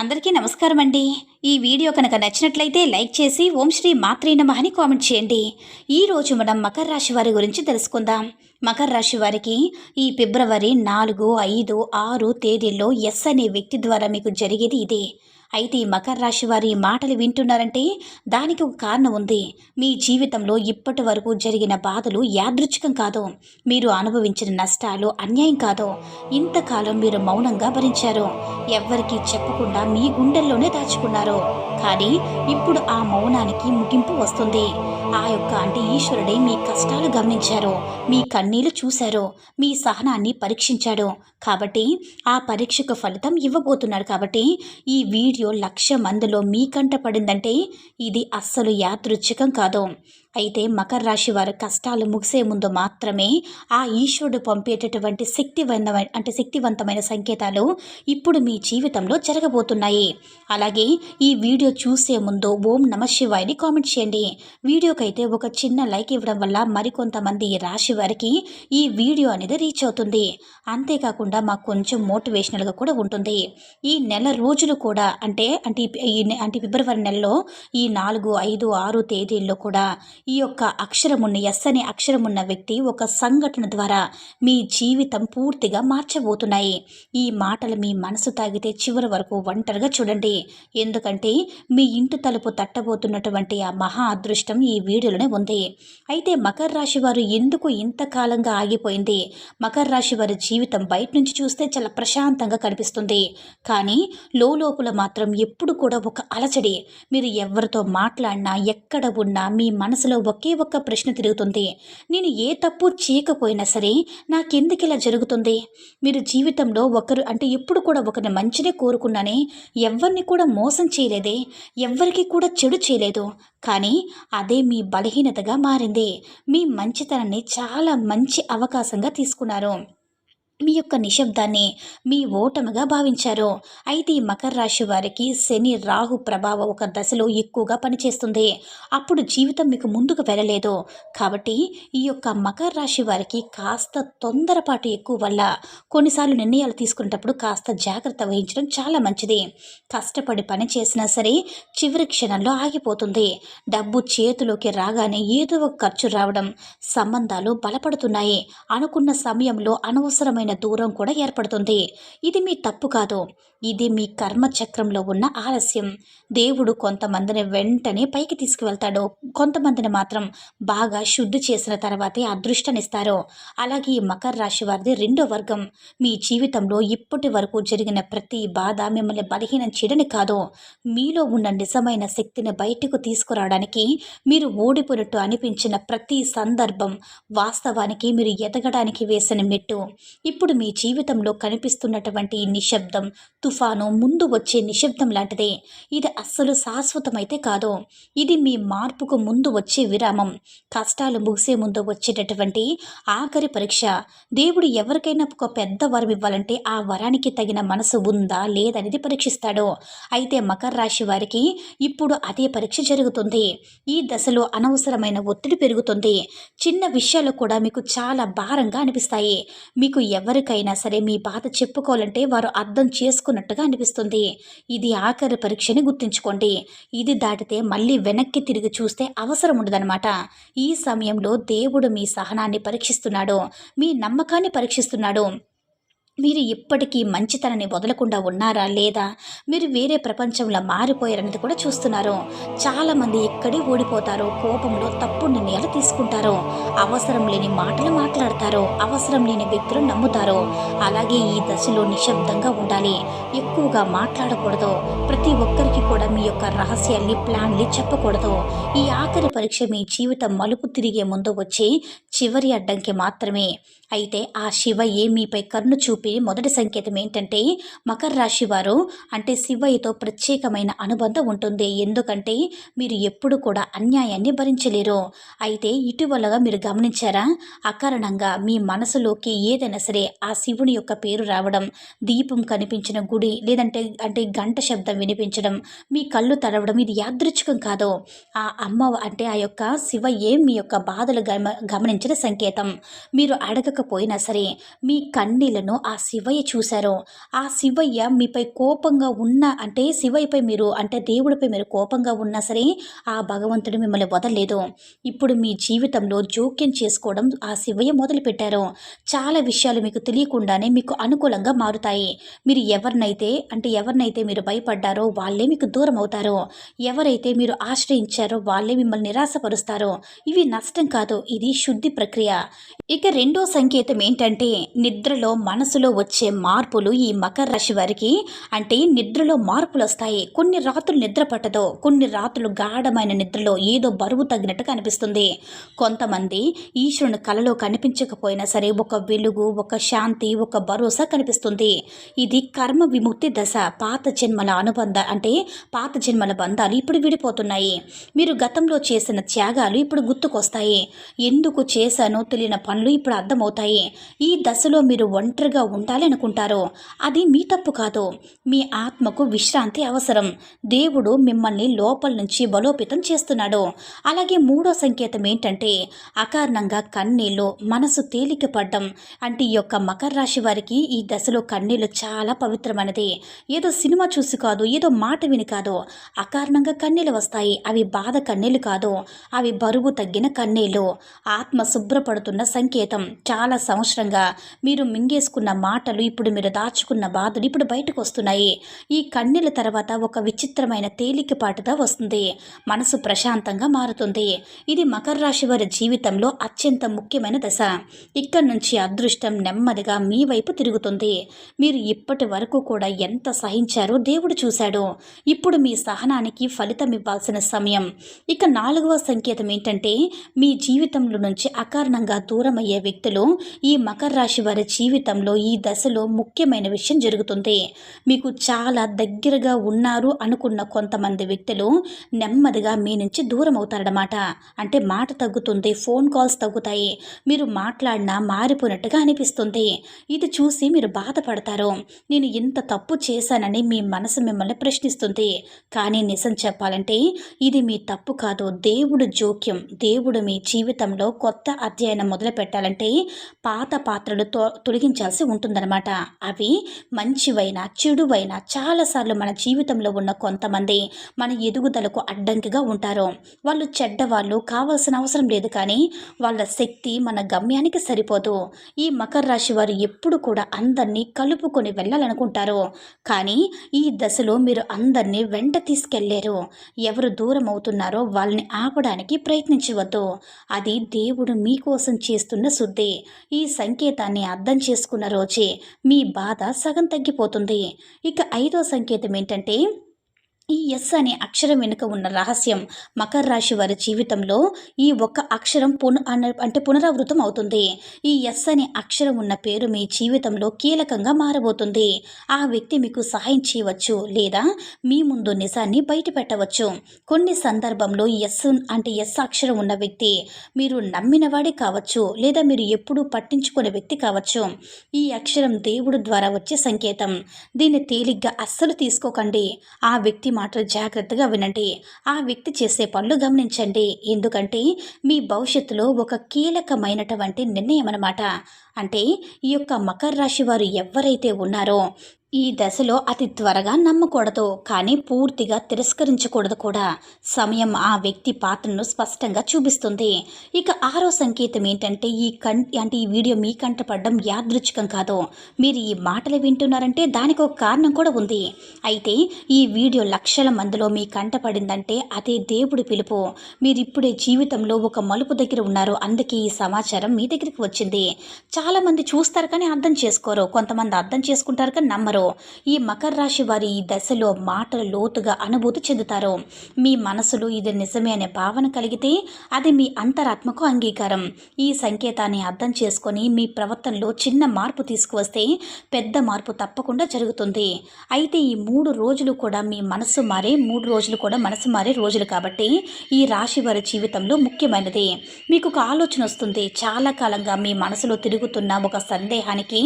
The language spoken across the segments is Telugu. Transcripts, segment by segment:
అందరికీ నమస్కారం అండి ఈ వీడియో కనుక నచ్చినట్లయితే లైక్ చేసి ఓం శ్రీ మాత్రే నమః అని కామెంట్ చేయండి. ఈ రోజు మనం మకర రాశి వారి గురించి తెలుసుకుందాం. మకర రాశి వారికి ఈ ఫిబ్రవరి నాలుగు ఐదు ఆరు తేదీల్లో ఎస్ అనే వ్యక్తి ద్వారా మీకు జరిగేది ఇదే. అయితే ఈ మకర రాశి వారి మాటలు వింటున్నారంటే దానికి ఒక కారణం ఉంది. మీ జీవితంలో ఇప్పటి వరకు జరిగిన బాధలు యాదృచ్ఛికం కాదు. మీరు అనుభవించిన నష్టాలు అన్యాయం కాదు. ఇంతకాలం మీరు మౌనంగా భరించారు. ఎవ్వరికీ చెప్పకుండా మీ గుండెల్లోనే దాచుకున్నారు. కానీ ఇప్పుడు ఆ మౌనానికి ముగింపు వస్తుంది. ఆ యొక్క అంటే ఈశ్వరుడే మీ కష్టాలు గమనించారు. మీ కన్నీళ్ళు చూశారు. మీ సహనాన్ని పరీక్షించాడు. కాబట్టి ఆ పరీక్షకు ఫలితం ఇవ్వబోతున్నాడు కాబట్టి ఈ వీడియో లక్ష మందిలో మీ కంట పడిందంటే ఇది అస్సలు యాదృచ్ఛికం కాదు. అయితే మకర రాశి వారి కష్టాలు ముగిసే ముందు మాత్రమే ఆ ఈశ్వరుడు పంపేటటువంటి శక్తివంతమైన అంటే శక్తివంతమైన సంకేతాలు ఇప్పుడు మీ జీవితంలో జరగబోతున్నాయి. అలాగే ఈ వీడియో చూసే ముందు ఓం నమ శివాయని కామెంట్ చేయండి. వీడియోకైతే ఒక చిన్న లైక్ ఇవ్వడం వల్ల మరికొంతమంది రాశి వారికి ఈ వీడియో అనేది రీచ్ అవుతుంది. అంతేకాకుండా మాకు కొంచెం మోటివేషనల్గా కూడా ఉంటుంది. ఈ నెల రోజులు కూడా అంటే అంటే ఈ నె- అంటే ఫిబ్రవరి నెలలో ఈ నాలుగు ఐదు ఆరు తేదీల్లో కూడా ఈ యొక్క అక్షరమున్న ఎస్ అనే అక్షరమున్న వ్యక్తి ఒక సంఘటన ద్వారా మీ జీవితం పూర్తిగా మార్చబోతున్నాయి. ఈ మాటలు మీ మనసు తాగితే చివరి వరకు ఒంటరిగా చూడండి. ఎందుకంటే మీ ఇంటి తలుపు తట్టబోతున్నటువంటి ఆ మహా అదృష్టం ఈ వీడియోలోనే ఉంది. అయితే మకర రాశి వారు ఎందుకు ఇంతకాలంగా ఆగిపోయింది? మకర రాశి వారి జీవితం బయట నుంచి చూస్తే చాలా ప్రశాంతంగా కనిపిస్తుంది. కానీ లోపల మాత్రం ఎప్పుడు కూడా ఒక అలచడి. మీరు ఎవరితో మాట్లాడినా ఎక్కడ ఉన్నా మీ మనసులో ఒకే ఒక్క ప్రశ్న తిరుగుతుంది. నేను ఏ తప్పు చేయకపోయినా సరే నాకెందుకు ఇలా జరుగుతుంది? మీరు జీవితంలో ఒకరు అంటే ఎప్పుడు కూడా ఒకరిని మంచినే కోరుకున్నానే ఎవరిని కూడా మోసం చేయలేదే ఎవరికి కూడా చెడు చేయలేదు. కానీ అదే మీ బలహీనతగా మారింది. మీ మంచితనాన్ని చాలా మంచి అవకాశంగా తీసుకున్నారు. మీ యొక్క నిశ్శబ్దాన్ని మీ ఓటమిగా భావించారు. అయితే ఈ మకర రాశి వారికి శని రాహు ప్రభావం ఒక దశలో ఎక్కువగా పనిచేస్తుంది. అప్పుడు జీవితం మీకు ముందుకు వెళ్ళలేదు. కాబట్టి ఈ యొక్క మకర రాశి వారికి కాస్త తొందరపాటు ఎక్కువ వల్ల కొన్నిసార్లు నిర్ణయాలు తీసుకునేటప్పుడు కాస్త జాగ్రత్త వహించడం చాలా మంచిది. కష్టపడి పని చేసినా సరే చివరి క్షణంలో ఆగిపోతుంది. డబ్బు చేతిలోకి రాగానే ఏదో ఒక ఖర్చు రావడం సంబంధాలు బలపడుతున్నాయి. అనుకున్న సమయంలో అనవసరమైన దూరం కూడా ఏర్పడుతుంది. ఇది మీ తప్పు కాదు. ఇది మీ కర్మచక్రంలో ఉన్న ఆలస్యం. దేవుడు కొంతమందిని వెంటనే పైకి తీసుకువెళ్తాడు. కొంతమందిని మాత్రం బాగా శుద్ధి చేసిన తర్వాతే అదృష్టనిస్తారు. అలాగే ఈ మకర రాశి వారిది రెండో వర్గం. మీ జీవితంలో ఇప్పటి వరకు జరిగిన ప్రతి బాధ మిమ్మల్ని బలహీనం చేయడని కాదు. మీలో ఉన్న నిజమైన శక్తిని బయటకు తీసుకురావడానికి మీరు ఓడిపోయినట్టు అనిపించిన ప్రతి సందర్భం వాస్తవానికి మీరు ఎదగడానికి వేసిన మెట్టు. ఇప్పుడు మీ జీవితంలో కనిపిస్తున్నటువంటి నిశ్శబ్దం తుఫాను ముందు వచ్చే నిశ్శబ్దం లాంటిదే. ఇది అస్సలు శాశ్వతమైతే కాదు. ఇది మీ మార్పుకు ముందు వచ్చే విరామం. కష్టాలు ముగిసే ముందు వచ్చేటటువంటి ఆఖరి పరీక్ష. దేవుడు ఎవరికైనా ఒక పెద్ద వరం ఇవ్వాలంటే ఆ వరానికి తగిన మనసు ఉందా లేదనేది పరీక్షిస్తాడు. అయితే మకర రాశి వారికి ఇప్పుడు అదే పరీక్ష జరుగుతుంది. ఈ దశలో అనవసరమైన ఒత్తిడి పెరుగుతుంది. చిన్న విషయాలు కూడా మీకు చాలా భారంగా అనిపిస్తాయి. మీకు ఎవరికైనా సరే మీ బాధ చెప్పుకోవాలంటే వారు అర్థం చేసుకున్నట్టుగా అనిపిస్తుంది. ఇది ఆఖరి పరీక్షని గుర్తుంచుకోండి. ఇది దాటితే మళ్ళీ వెనక్కి తిరిగి చూస్తే అవసరం ఉండదన్నమాట. ఈ సమయంలో దేవుడు మీ సహనాన్ని పరీక్షిస్తున్నాడు. మీ నమ్మకాన్ని పరీక్షిస్తున్నాడు. మీరు ఇప్పటికీ మంచితనని వదలకుండా ఉన్నారా లేదా? మీరు వేరే ప్రపంచంలో మారిపోయారనేది కూడా చూస్తున్నారు. చాలామంది ఇక్కడే ఓడిపోతారు. కోపంలో తప్పు నిర్ణయాలు తీసుకుంటారు. అవసరం లేని మాటలు మాట్లాడతారు. అవసరం లేని వ్యక్తులు నమ్ముతారు. అలాగే ఈ దశలో నిశ్శబ్దంగా ఉండాలి. ఎక్కువగా మాట్లాడకూడదు. ప్రతి ఒక్కరికి కూడా మీ యొక్క రహస్యాల్ని ప్లాన్ని చెప్పకూడదు. ఈ ఆఖరి పరీక్ష మీ జీవితం మలుపు తిరిగే ముందు వచ్చే చివరి అడ్డంకి మాత్రమే. అయితే ఆ శివయ్యే మీపై కన్ను చూపి మొదటి సంకేతం ఏంటంటే మకర రాశి వారు అంటే శివయ్యతో ప్రత్యేకమైన అనుబంధం ఉంటుంది. ఎందుకంటే మీరు ఎప్పుడు కూడా అన్యాయాన్ని భరించలేరు. అయితే ఇటీవలగా మీరు గమనించారా? అకారణంగా మీ మనసులోకి ఏదైనా సరే ఆ శివుని యొక్క పేరు రావడం దీపం కనిపించిన గుడి లేదంటే అంటే గంట శబ్దం వినిపించడం మీ కళ్ళు తడవడం ఇది యాదృచ్ఛికం కాదు. ఆ అమ్మ అంటే ఆ యొక్క శివయ్యే మీ యొక్క బాధలు గమ గమనించిన సంకేతం. మీరు అడగకపోయినా సరే మీ కన్నీళ్ళను ఆ శివయ్య చూశారు ఆ శివయ్య మీపై కోపంగా ఉన్న అంటే శివయ్యపై మీరు అంటే దేవుడిపై మీరు కోపంగా ఉన్నా సరే ఆ భగవంతుడు మిమ్మల్ని వదలలేదు. ఇప్పుడు మీ జీవితంలో జోక్యం చేసుకోవడం ఆ శివయ్య మొదలుపెట్టారు చాలా విషయాలు మీకు తెలియకుండానే మీకు అనుకూలంగా మారుతాయి. మీరు ఎవరినైతే అంటే ఎవరినైతే మీరు భయపడ్డారో వాళ్ళే మీకు దూరం అవుతారు. ఎవరైతే మీరు ఆశ్రయించారో వాళ్ళే మిమ్మల్ని నిరాశపరుస్తారో ఇవి నష్టం కాదు ఇది శుద్ధి ప్రక్రియ. ఇక రెండో సంకేతం ఏంటంటే నిద్రలో మనసులో వచ్చే మార్పులు ఈ మకర రాశి వారికి అంటే నిద్రలో మార్పులు వస్తాయి. కొన్ని రాత్రులు నిద్ర పట్టదు. కొన్ని రాత్రులు గాఢమైన నిద్రలో ఏదో బరువు తగ్గినట్టు కనిపిస్తుంది. కొంతమంది ఈశ్వరుని కలలో కనిపించకపోయినా సరే ఒక వెలుగు ఒక శాంతి ఒక భరోసా కనిపిస్తుంది. ఇది కర్మ విముక్తి దశ. పాత జన్మల అనుబంధ అంటే పాత జన్మల బంధాలు ఇప్పుడు విడిపోతున్నాయి. మీరు గతంలో చేసిన త్యాగాలు ఇప్పుడు గుర్తుకొస్తాయి. ఎందుకు చేశానో తెలియని పనులు ఇప్పుడు అర్థమవుతాయి. ఈ దశలో మీరు ఒంటరిగా ఉండాలనుకుంటారు? అది మీ తప్పు కాదు. మీ ఆత్మకు విశ్రాంతి అవసరం. దేవుడు మిమ్మల్ని లోపల నుంచి బలోపేతం చేస్తున్నాడు. అలాగే మూడో సంకేతం ఏంటంటే అకారణంగా కన్నీళ్ళు మనసు తేలిక పడ్డం అంటే ఈ యొక్క మకర రాశి వారికి ఈ దశలో కన్నీళ్ళు చాలా పవిత్రమైనది. ఏదో సినిమా చూసి కాదు ఏదో మాట విని కాదు. అకారణంగా కన్నీళ్ళు వస్తాయి. అవి బాధ కన్నీళ్ళు కాదు. అవి బరువు తగ్గిన కన్నీళ్ళు. ఆత్మ శుభ్రపడుతున్న సంకేతం. చాలా సంవత్సరంగా మీరు మింగేసుకున్న మాటలు ఇప్పుడు మీరు దాచుకున్న బాధలు ఇప్పుడు బయటకు వస్తున్నాయి. ఈ కన్నీళ్ళ తర్వాత ఒక విచిత్రమైన తేలికపాటుగా వస్తుంది. మనసు ప్రశాంతంగా మారుతుంది. ఇది మకర రాశి వారి జీవితంలో అత్యంత ముఖ్యమైన దశ. ఇక్కడి నుంచి అదృష్టం నెమ్మదిగా మీ వైపు తిరుగుతుంది. మీరు ఇప్పటి వరకు కూడా ఎంత సహించారో దేవుడు చూశాడు. ఇప్పుడు మీ సహనానికి ఫలితం ఇవ్వాల్సిన సమయం. ఇక నాలుగవ సంకేతం ఏంటంటే మీ జీవితంలో నుంచి అకారణంగా దూరమయ్యే వ్యక్తులు ఈ మకర రాశి వారి జీవితంలో ఈ ఈ దశలో ముఖ్యమైన విషయం జరుగుతుంది. మీకు చాలా దగ్గరగా ఉన్నారు అనుకున్న కొంతమంది వ్యక్తులు నెమ్మదిగా మీ నుంచి దూరం అవుతారన్నమాట. అంటే మాట తగ్గుతుంది ఫోన్ కాల్స్ తగ్గుతాయి. మీరు మాట్లాడినా మారిపోయినట్టుగా అనిపిస్తుంది. ఇది చూసి మీరు బాధపడతారు. నేను ఇంత తప్పు చేశానని మీ మనసు మిమ్మల్ని ప్రశ్నిస్తుంది. కానీ నిజం చెప్పాలంటే ఇది మీ తప్పు కాదు. దేవుడు జోక్యం. దేవుడు మీ జీవితంలో కొత్త అధ్యయనం మొదలు పెట్టాలంటే పాత పాత్రలు తొ తొలగించాల్సి ఉంటుందన్నమాట. అవి మంచివైన చెడువైన చాలాసార్లు మన జీవితంలో ఉన్న కొంతమంది మన ఎదుగుదలకు అడ్డంకిగా ఉంటారు. వాళ్ళు చెడ్డవాళ్ళు కావాల్సిన అవసరం లేదు కానీ వాళ్ళ శక్తి మన గమ్యానికి సరిపోదు. ఈ మకర రాశి వారు ఎప్పుడు కూడా అందరినీ కలుపుకొని వెళ్ళాలనుకుంటారు. కానీ ఈ దశలో మీరు అందరినీ వెంట తీసుకెళ్ళేరు. ఎవరు దూరం అవుతున్నారో వాళ్ళని ఆపడానికి ప్రయత్నించవద్దు. అది దేవుడు మీకోసం చేస్తున్న శుద్ధి. ఈ సంకేతాన్ని అర్థం చేసుకున్న రోజు మీ బాధ సగం తగ్గిపోతుంది. ఇక ఐదో సంకేతం ఏంటంటే ఈ ఎస్ అనే అక్షరం వెనుక ఉన్న రహస్యం మకర రాశి వారి జీవితంలో ఈ ఒక్క అక్షరం పున అంటే పునరావృతం అవుతుంది. ఈ ఎస్ అనే అక్షరం ఉన్న పేరు మీ జీవితంలో కీలకంగా మారబోతుంది. ఆ వ్యక్తి మీకు సహాయం చేయవచ్చు లేదా మీ ముందు నిజాన్ని బయట పెట్టవచ్చు కొన్ని సందర్భంలో ఎస్ అంటే ఎస్ అక్షరం ఉన్న వ్యక్తి మీరు నమ్మినవాడే కావచ్చు లేదా మీరు ఎప్పుడూ పట్టించుకునే వ్యక్తి కావచ్చు. ఈ అక్షరం దేవుడు ద్వారా వచ్చే సంకేతం. దీన్ని తేలిగ్గా అస్సలు తీసుకోకండి. ఆ వ్యక్తి మాటలు జాగ్రత్తగా వినండి. ఆ వ్యక్తి చేసే పనులు గమనించండి. ఎందుకంటే మీ భవిష్యత్తులో ఒక కీలకమైనటువంటి నిర్ణయం అన్నమాట అంటే ఈ యొక్క మకర రాశి వారు ఎవరైతే ఉన్నారో ఈ దశలో అతి త్వరగా నమ్మకూడదు కానీ పూర్తిగా తిరస్కరించకూడదు కూడా. సమయం ఆ వ్యక్తి పాత్రను స్పష్టంగా చూపిస్తుంది. ఇక ఆరో సంకేతం ఏంటంటే ఈ కం అంటే ఈ వీడియో మీ కంటపడడం యాదృచ్ఛికం కాదు. మీరు ఈ మాటలు వింటున్నారంటే దానికి ఒక కారణం కూడా ఉంది. అయితే ఈ వీడియో లక్షల మందిలో మీ కంటపడిందంటే అదే దేవుడి పిలుపు. మీరు ఇప్పుడే జీవితంలో ఒక మలుపు దగ్గర ఉన్నారు అందుకే ఈ సమాచారం మీ దగ్గరికి వచ్చింది. చాలామంది చూస్తారు కానీ అర్థం చేసుకోరు. కొంతమంది అర్థం చేసుకుంటారు కానీ నమ్మరు. ఈ మకర రాశి వారి ఈ దశలో మాటలు లోతుగా అనుభూతి చెందుతారు? మీ మనసులో ఇది నిజమే అనే భావన కలిగితే అది మీ అంతరాత్మకు అంగీకారం. ఈ సంకేతాన్ని అర్థం చేసుకొని మీ ప్రవర్తనలో చిన్న మార్పు తీసుకువస్తే పెద్ద మార్పు తప్పకుండా జరుగుతుంది. అయితే ఈ మూడు రోజులు కూడా మీ మనసు మారే మూడు రోజులు కూడా మనసు మారే రోజులు కాబట్టి ఈ రాశి వారి జీవితంలో ముఖ్యమైనది. మీకు ఒక ఆలోచన వస్తుంది. చాలా కాలంగా మీ మనసులో తిరుగుతున్న ఒక సందేహానికి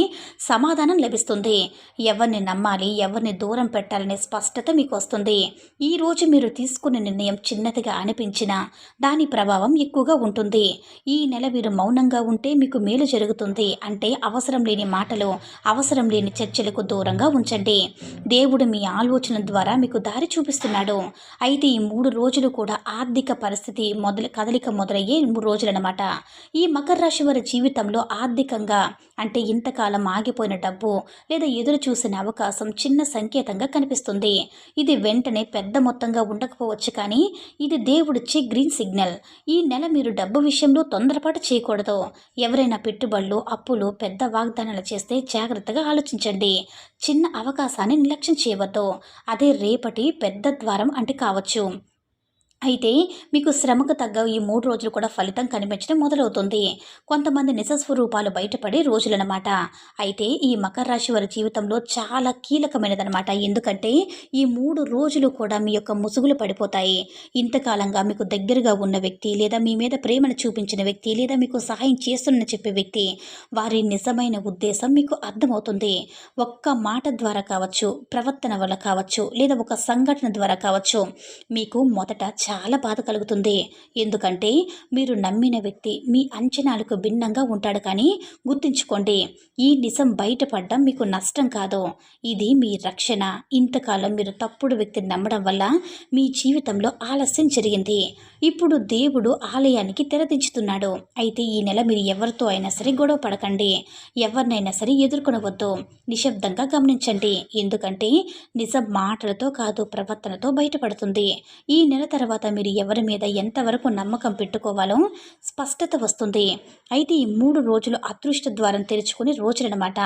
సమాధానం లభిస్తుంది. ఎవరిని నమ్మాలి ఎవరిని దూరం పెట్టాలనే స్పష్టత మీకు వస్తుంది ఈ రోజు మీరు తీసుకునే నిర్ణయం చిన్నదిగా అనిపించినా దాని ప్రభావం ఎక్కువగా ఉంటుంది. ఈ నెల మీరు మౌనంగా ఉంటే మీకు మేలు జరుగుతుంది. అంటే అవసరం లేని మాటలు అవసరం లేని చర్చలకు దూరంగా ఉంచండి. దేవుడు మీ ఆలోచన ద్వారా మీకు దారి చూపిస్తున్నాడు. అయితే ఈ మూడు రోజులు కూడా ఆర్థిక పరిస్థితి మొదలు కదలిక మొదలయ్యే మూడు రోజులన్నమాట. ఈ మకర రాశి వారి జీవితంలో ఆర్థికంగా అంటే ఇంతకాలం ఆగిపోయిన డబ్బు లేదా ఎదురు చూసిన అవకాశం చిన్న సంకేతంగా కనిపిస్తుంది. ఇది వెంటనే పెద్ద మొత్తంగా ఉండకపోవచ్చు కానీ ఇది దేవుడిచ్చే గ్రీన్ సిగ్నల్. ఈ నెల మీరు డబ్బు విషయంలో తొందరపాటు చేయకూడదు. ఎవరైనా పెట్టుబడులు అప్పులు పెద్ద వాగ్దానాలు చేస్తే జాగ్రత్తగా ఆలోచించండి. చిన్న అవకాశాన్ని నిర్లక్ష్యం చేయవద్దు. అదే రేపటి పెద్ద ద్వారం అంటే కావచ్చు. అయితే మీకు శ్రమకు తగ్గ ఈ మూడు రోజులు కూడా ఫలితం కనిపించడం మొదలవుతుంది. కొంతమంది నిజస్వరూపాలు బయటపడే రోజులన్నమాట. అయితే ఈ మకర రాశి వారి జీవితంలో చాలా కీలకమైనదనమాట ఎందుకంటే ఈ మూడు రోజులు కూడా మీ యొక్క ముసుగులు పడిపోతాయి. ఇంతకాలంగా మీకు దగ్గరగా ఉన్న వ్యక్తి లేదా మీ మీద ప్రేమను చూపించిన వ్యక్తి లేదా మీకు సహాయం చేస్తున్న చెప్పే వ్యక్తి వారి నిజమైన ఉద్దేశం మీకు అర్థమవుతుంది. ఒక్క మాట ద్వారా కావచ్చు ప్రవర్తన వల్ల కావచ్చు లేదా ఒక సంఘటన ద్వారా కావచ్చు మీకు మొదట చాలా బాధ కలుగుతుంది. ఎందుకంటే మీరు నమ్మిన వ్యక్తి మీ అంచనాలకు భిన్నంగా ఉంటాడు కానీ గుర్తుంచుకోండి ఈ నిజం బయటపడడం మీకు నష్టం కాదు. ఇది మీ రక్షణ. ఇంతకాలం మీరు తప్పుడు వ్యక్తిని నమ్మడం వల్ల మీ జీవితంలో ఆలస్యం జరిగింది. ఇప్పుడు దేవుడు ఆలయానికి తెరదించుతున్నాడు. అయితే ఈ నెల మీరు ఎవరితో అయినా సరే గొడవ పడకండి. ఎవరినైనా సరే ఎదుర్కొనవద్దు. నిశ్శబ్దంగా గమనించండి. ఎందుకంటే నిజం మాటలతో కాదు ప్రవర్తనతో బయటపడుతుంది. ఈ నెల తర్వాత మీరు ఎవరి మీద ఎంతవరకు నమ్మకం పెట్టుకోవాలో స్పష్టత వస్తుంది. అయితే ఈ మూడు రోజులు అదృష్ట ద్వారం తెరుచుకుని రోజులనమాట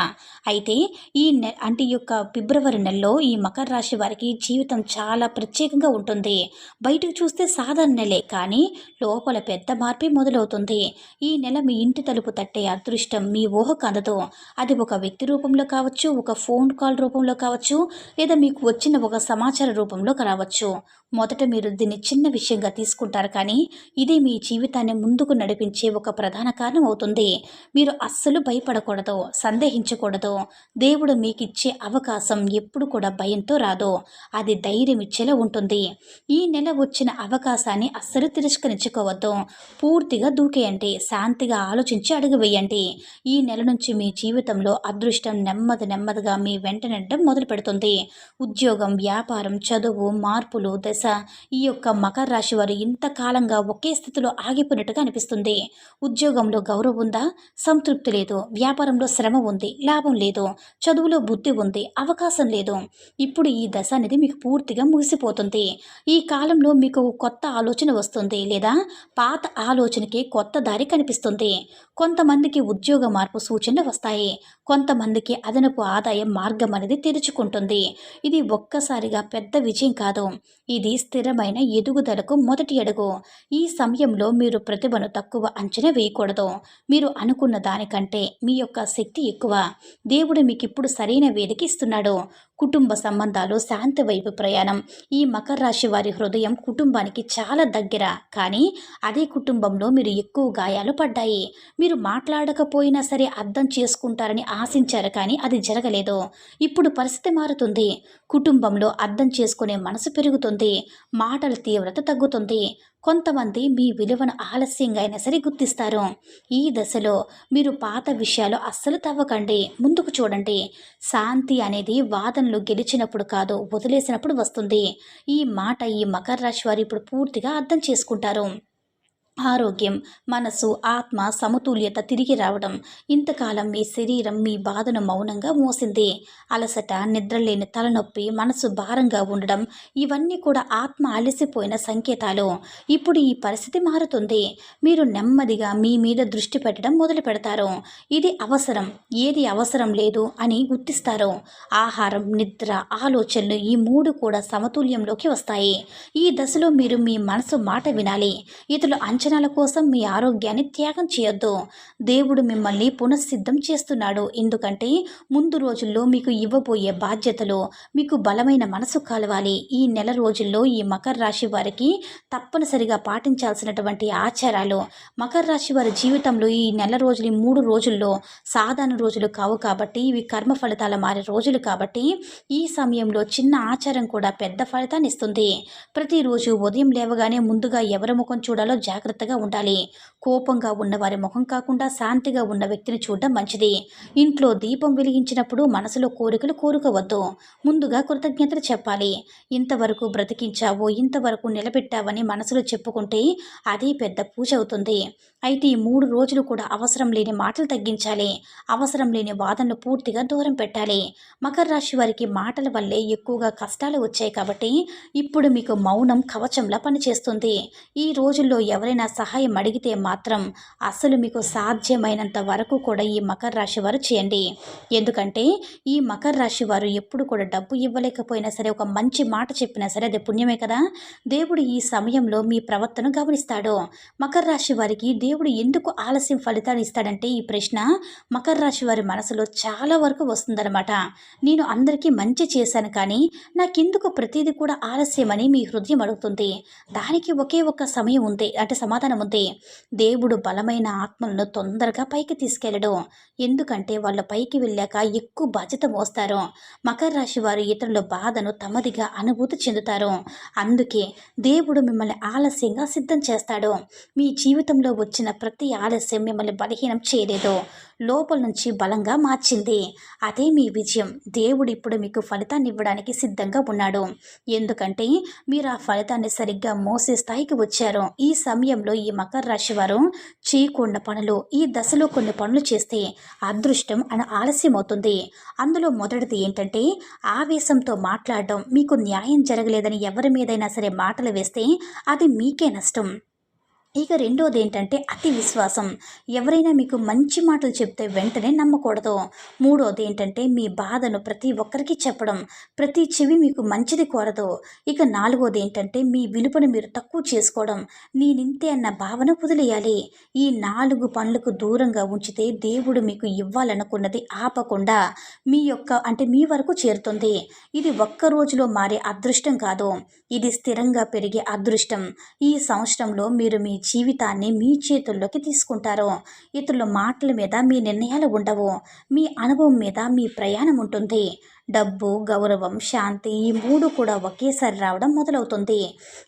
అయితే ఈ నె అంటే ఈ యొక్క ఫిబ్రవరి నెలలో ఈ మకర రాశి వారికి జీవితం చాలా ప్రత్యేకంగా ఉంటుంది. బయటకు చూస్తే సాధారణ నెలే కానీ లోపల పెద్ద మార్పే మొదలవుతుంది. ఈ నెల మీ ఇంటి తలుపు తట్టే అదృష్టం మీ ఊహకు అందదు అది ఒక వ్యక్తి రూపంలో కావచ్చు ఒక ఫోన్ కాల్ రూపంలో కావచ్చు లేదా మీకు వచ్చిన ఒక సమాచార రూపంలో రావచ్చు మొదట మీరు దీన్ని చిన్న విషయంగా తీసుకుంటారు కానీ ఇది మీ జీవితాన్ని ముందుకు నడిపించే ఒక ప్రధాన కారణం అవుతుంది. మీరు అస్సలు భయపడకూడదు సందేహించకూడదు. దేవుడు మీకు ఇచ్చే అవకాశం ఎప్పుడు కూడా భయంతో రాదు. అది ధైర్యం ఇచ్చేలా ఉంటుంది. ఈ నెల వచ్చిన అవకాశాన్ని అస్సలు తిరస్కరించుకోవద్దు. పూర్తిగా దూకేయండి శాంతిగా ఆలోచించి అడుగువేయండి ఈ నెల నుంచి మీ జీవితంలో అదృష్టం నెమ్మది నెమ్మదిగా మీ వెంట నెట్టడం మొదలు పెడుతుంది ఉద్యోగం వ్యాపారం చదువు మార్పులు దశ ఈ యొక్క మకర రాశి వారు ఇంతకాలంగా ఒకే స్థితిలో ఆగిపోయినట్టుగా అనిపిస్తుంది. ఉద్యోగంలో గౌరవం ఉందా? సంతృప్తి లేదు. వ్యాపారంలో శ్రమ ఉంది. లాభం లేదు. చదువులో బుద్ధి ఉంది. అవకాశం లేదు. ఇప్పుడు ఈ దశ అనేది మీకు పూర్తిగా ముగిసిపోతుంది. ఈ కాలంలో మీకు కొత్త ఆలోచన వస్తుంది. లేదా పాత ఆలోచనకి కొత్త దారి కనిపిస్తుంది. కొంతమందికి ఉద్యోగ మార్పు సూచనలు వస్తాయి. కొంతమందికి అదనపు ఆదాయం మార్గం అనేది తెరుచుకుంటుంది. ఇది ఒక్కసారిగా పెద్ద విజయం కాదు. ఇది స్థిరమైన ఎదుగు ఎదుగుదలకు మొదటి అడుగు. ఈ సమయంలో మీరు ప్రతిభను తక్కువ అంచనా వేయకూడదు. మీరు అనుకున్న దానికంటే మీ యొక్క శక్తి ఎక్కువ. దేవుడు మీకు ఇప్పుడు సరైన వేదిక ఇస్తున్నాడు. కుటుంబ సంబంధాలు శాంతి వైపు ప్రయాణం. ఈ మకర రాశి వారి హృదయం కుటుంబానికి చాలా దగ్గర. కానీ అదే కుటుంబంలో మీరు ఎక్కువ గాయాలు పడ్డాయి. మీరు మాట్లాడకపోయినా సరే అర్థం చేసుకుంటారని ఆశించారు కానీ అది జరగలేదు. ఇప్పుడు పరిస్థితి మారుతుంది. కుటుంబంలో అర్థం చేసుకునే మనసు పెరుగుతుంది. మాటల తీవ్రత తగ్గుతుంది. కొంతమంది మీ విలువను ఆలస్యంగా అయినా సరే గుర్తిస్తారు. ఈ దశలో మీరు పాత విషయాలు అస్సలు తవ్వకండి. ముందుకు చూడండి. శాంతి అనేది వాదనలు గెలిచినప్పుడు కాదు వదిలేసినప్పుడు వస్తుంది. ఈ మాట ఈ మకర రాశి వారు ఇప్పుడు పూర్తిగా అర్థం చేసుకుంటారు. ఆరోగ్యం మనసు ఆత్మ సమతుల్యత తిరిగి రావడం. ఇంతకాలం మీ శరీరం మీ బాధను మౌనంగా మోసింది. అలసట నిద్రలేని తలనొప్పి మనసు భారంగా ఉండడం ఇవన్నీ కూడా ఆత్మ అలసిపోయిన సంకేతాలు. ఇప్పుడు ఈ పరిస్థితి మారుతుంది. మీరు నెమ్మదిగా మీ మీద దృష్టి పెట్టడం మొదలు పెడతారు. ఇది అవసరం ఏది అవసరం లేదు అని గుర్తిస్తారు. ఆహారం నిద్ర ఆలోచనలు ఈ మూడు కూడా సమతుల్యంలోకి వస్తాయి. ఈ దశలో మీరు మీ మనసు మాట వినాలి. ఇతరులు అంచ ప్రయోజనాల కోసం మీ ఆరోగ్యాన్ని త్యాగం చేయొద్దు. దేవుడు మిమ్మల్ని పునఃసిద్ధం చేస్తున్నాడు. ఎందుకంటే ముందు రోజుల్లో మీకు ఇవ్వబోయే బాధ్యతలు మీకు బలమైన మనసు కలవాలి. ఈ నెల రోజుల్లో ఈ మకర రాశి వారికి తప్పనిసరిగా పాటించాల్సినటువంటి ఆచారాలు. మకర రాశి వారి జీవితంలో ఈ నెల రోజులు ఈ మూడు రోజుల్లో సాధారణ రోజులు కావు కాబట్టి ఇవి కర్మ ఫలితాల మారే రోజులు కాబట్టి ఈ సమయంలో చిన్న ఆచారం కూడా పెద్ద ఫలితాన్ని ఇస్తుంది. ప్రతిరోజు ఉదయం లేవగానే ముందుగా ఎవరి ముఖం చూడాలో జాగ్రత్తగా ఉండాలి. కోపంగా ఉన్నవారి ముఖం కాకుండా శాంతిగా ఉన్న వ్యక్తిని చూడడం మంచిది. ఇంట్లో దీపం వెలిగించినప్పుడు మనసులో కోరికలు కోరుకోవద్దు. ముందుగా కృతజ్ఞతలు చెప్పాలి. ఇంతవరకు బ్రతికించావు ఇంతవరకు నిలబెట్టావని మనసులో చెప్పుకుంటే అది పెద్ద పూజ అవుతుంది. అయితే ఈ మూడు రోజులు కూడా అవసరం లేని మాటలు తగ్గించాలి. అవసరం లేని వాదనలు పూర్తిగా దూరం పెట్టాలి. మకర రాశి వారికి మాటల వల్లే ఎక్కువగా కష్టాలు వచ్చాయి కాబట్టి ఇప్పుడు మీకు మౌనం కవచంలా పనిచేస్తుంది. ఈ రోజుల్లో ఎవరైనా సహాయం అడిగితే మాత్రం అసలు మీకు సాధ్యమైనంత వరకు కూడా ఈ మకర రాశి వారు చేయండి. ఎందుకంటే ఈ మకర రాశి వారు ఎప్పుడు కూడా డబ్బు ఇవ్వలేకపోయినా సరే ఒక మంచి మాట చెప్పినా సరే అది పుణ్యమే కదా? దేవుడు ఈ సమయంలో మీ ప్రవర్తన గమనిస్తాడు. మకర రాశి వారికి దేవుడు ఎందుకు ఆలస్యం ఫలితాన్ని ఇస్తాడంటే ఈ ప్రశ్న మకర రాశి వారి మనసులో చాలా వరకు వస్తుందన్నమాట. నేను అందరికీ మంచి చేశాను కానీ నాకెందుకు ప్రతిదీ కూడా ఆలస్యమని మీ హృదయం అడుగుతుంది. దానికి ఒకే ఒక్క సమయం ఉంది అంటే సమాధానం ఉంది. దేవుడు బలమైన ఆత్మలను తొందరగా పైకి తీసుకెళ్ళడు. ఎందుకంటే వాళ్ళ పైకి వెళ్ళాక ఎక్కువ బాధ్యత మోస్తారు. మకర రాశి వారు ఇతరుల బాధను తమదిగా అనుభూతి చెందుతారు. అందుకే దేవుడు మిమ్మల్ని ఆలస్యంగా సిద్ధం చేస్తాడు. మీ జీవితంలో వచ్చిన ప్రతి ఆలస్యం మిమ్మల్ని బలహీనం చేయలేదు. లోపల నుంచి బలంగా మార్చింది. అదే మీ విజయం. దేవుడు ఇప్పుడు మీకు ఫలితాన్ని ఇవ్వడానికి సిద్ధంగా ఉన్నాడు. ఎందుకంటే మీరు ఆ ఫలితాన్ని సరిగ్గా మోసే స్థాయికి వచ్చారు. ఈ సమయంలో ఈ మకర రాశి వారు చేయకుండా పనులు ఈ దశలో కొన్ని పనులు చేస్తే అదృష్టం అని ఆలస్యం అవుతుంది. అందులో మొదటిది ఏంటంటే ఆవేశంతో మాట్లాడడం. మీకు న్యాయం జరగలేదని ఎవరి మీదైనా సరే మాటలు వేస్తే అది మీకే నష్టం. ఇక రెండోది ఏంటంటే అతి విశ్వాసం. ఎవరైనా మీకు మంచి మాటలు చెప్తే వెంటనే నమ్మకూడదు. మూడోది ఏంటంటే మీ బాధను ప్రతి ఒక్కరికి చెప్పడం. ప్రతి చెవి మీకు మంచిది కోరదు. ఇక నాలుగోది ఏంటంటే మీ విలువను మీరు తక్కువ చేసుకోవడం. నేనింతే అన్న భావన వదిలేయాలి. ఈ నాలుగు పనులకు దూరంగా ఉంచితే దేవుడు మీకు ఇవ్వాలనుకున్నది ఆపకుండా మీ యొక్క అంటే మీ వరకు చేరుతుంది. ఇది ఒక్క రోజులో మారే అదృష్టం కాదు. ఇది స్థిరంగా పెరిగే అదృష్టం. ఈ సంవత్సరంలో మీరు మీ జీవితాన్ని మీ చేతుల్లోకి తీసుకుంటారు. ఇతరుల మాటల మీద మీ నిర్ణయాలు ఉండవు. మీ అనుభవం మీద మీ ప్రయాణం ఉంటుంది. డబ్బు గౌరవం శాంతి ఈ మూడు కూడా ఒకేసారి రావడం మొదలవుతుంది.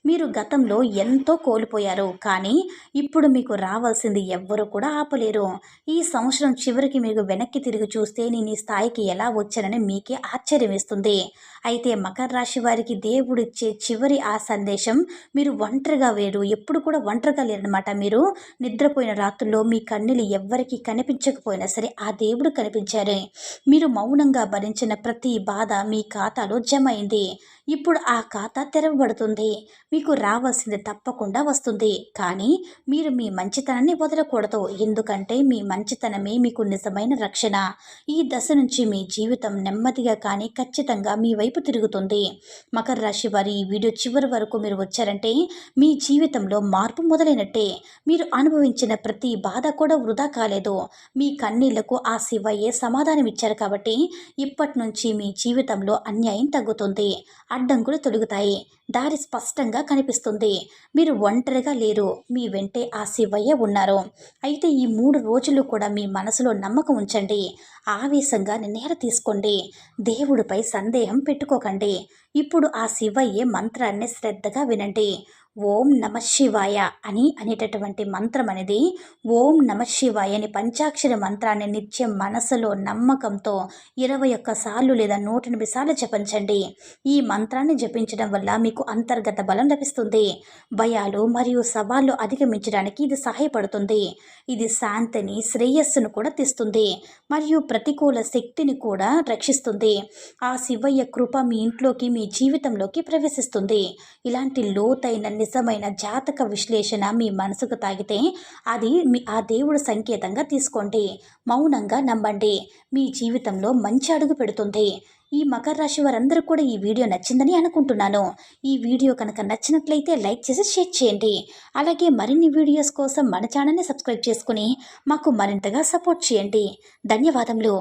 మీరు గతంలో ఎంతో కోల్పోయారు. కానీ ఇప్పుడు మీకు రావాల్సింది ఎవ్వరూ కూడా ఆపలేరు. ఈ సంవత్సరం చివరికి మీకు వెనక్కి తిరిగి చూస్తే నేను ఈ స్థాయికి ఎలా వచ్చానని మీకే ఆశ్చర్యం ఇస్తుంది అయితే మకర రాశి వారికి దేవుడిచ్చే చివరి ఆ సందేశం మీరు ఒంటరిగా వేరు. ఎప్పుడు కూడా ఒంటరిగా లేరనమాట మీరు. నిద్రపోయిన రాత్రుల్లో మీ కన్నీళ్ళు ఎవ్వరికి కనిపించకపోయినా సరే ఆ దేవుడు కనిపించారు. మీరు మౌనంగా భరించిన ప్రతి బాధ మీ ఖాతాలో జమ అయింది ఇప్పుడు ఆ ఖాతా తెరవబడుతుంది. మీకు రావాల్సింది తప్పకుండా వస్తుంది. కానీ మీరు మీ మంచితనాన్ని వదలకూడదు. ఎందుకంటే మీ మంచితనమే మీకు నిజమైన రక్షణ. ఈ దశ నుంచి మీ జీవితం నెమ్మదిగా కానీ ఖచ్చితంగా మీ వైపు తిరుగుతుంది. మకర రాశి వారి ఈ వీడియో చివరి వరకు మీరు వచ్చారంటే మీ జీవితంలో మార్పు మొదలైనట్టే. మీరు అనుభవించిన ప్రతి బాధ కూడా వృధా కాలేదు. మీ కన్నీళ్ళకు ఆ శివయ్యే సమాధానం ఇచ్చారు కాబట్టి ఇప్పటి నుంచి మీ జీవితంలో అన్యాయం తగ్గుతుంది. అడ్డంకులు తొలుగుతాయి. దారి స్పష్టంగా కనిపిస్తుంది. మీరు ఒంటరిగా లేరు. మీ వెంటే ఆ శివయ్య ఉన్నారు. అయితే ఈ మూడు రోజులు కూడా మీ మనసులో నమ్మకం ఉంచండి. ఆవేశంగా నిర్ణయాలు తీసుకోండి. దేవుడిపై సందేహం పెట్టుకోకండి. ఇప్పుడు ఆ శివయ్యే మంత్రాన్ని శ్రద్ధగా వినండి. ఓం నమ శివాయ అని అనేటటువంటి మంత్రం అనేది ఓం నమ శివాయ అని పంచాక్షరి మంత్రాన్ని నిత్యం మనసులో నమ్మకంతో ఇరవై ఒక్క సార్లు లేదా నూట ఎనిమిది సార్లు జపించండి. ఈ మంత్రాన్ని జపించడం వల్ల మీకు అంతర్గత బలం లభిస్తుంది. భయాలు మరియు సవాళ్ళు అధిగమించడానికి ఇది సహాయపడుతుంది. ఇది శాంతిని శ్రేయస్సును కూడా తెస్తుంది. మరియు ప్రతికూల శక్తిని కూడా రక్షిస్తుంది. ఆ శివయ్య కృప మీ ఇంట్లోకి మీ జీవితంలోకి ప్రవేశిస్తుంది. ఇలాంటి లోతైన నిజమైన జాతక విశ్లేషణ మీ మనసుకు తాగితే అది మీ ఆ దేవుడు సంకేతంగా తీసుకోండి. మౌనంగా నమ్మండి. మీ జీవితంలో మంచి అడుగు పెడుతుంది. ఈ మకర రాశి వారందరూ కూడా ఈ వీడియో నచ్చిందని అనుకుంటున్నాను. ఈ వీడియో కనుక నచ్చినట్లయితే లైక్ చేసి షేర్ చేయండి. అలాగే మరిన్ని వీడియోస్ కోసం మన ఛానల్ని సబ్స్క్రైబ్ చేసుకుని మాకు మరింతగా సపోర్ట్ చేయండి. ధన్యవాదములు.